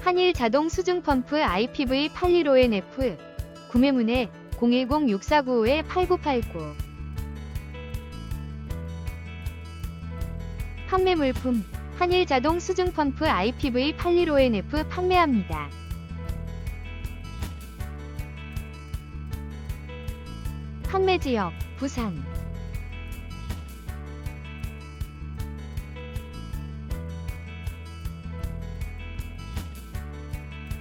한일 자동 수중 펌프 IPV 815NF 구매문의 010-6495-8989 판매 물품 한일 자동 수중 펌프 IPV 815NF 판매합니다. 판매 지역 부산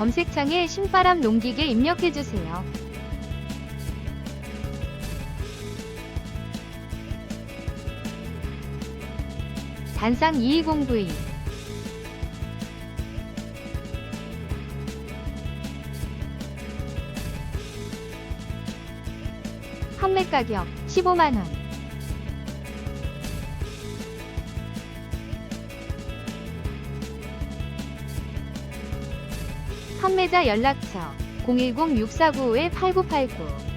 검색창에 신바람 농기계 입력해주세요. 단상 220V 판매 가격 15만원 판매자 연락처 010-6495-8989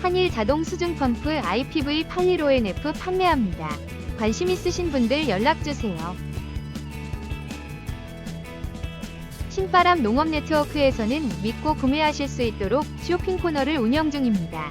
한일 자동 수중 펌프 IPV 815NF 판매합니다. 관심 있으신 분들 연락주세요. 신바람 농업 네트워크에서는 믿고 구매하실 수 있도록 쇼핑 코너를 운영 중입니다.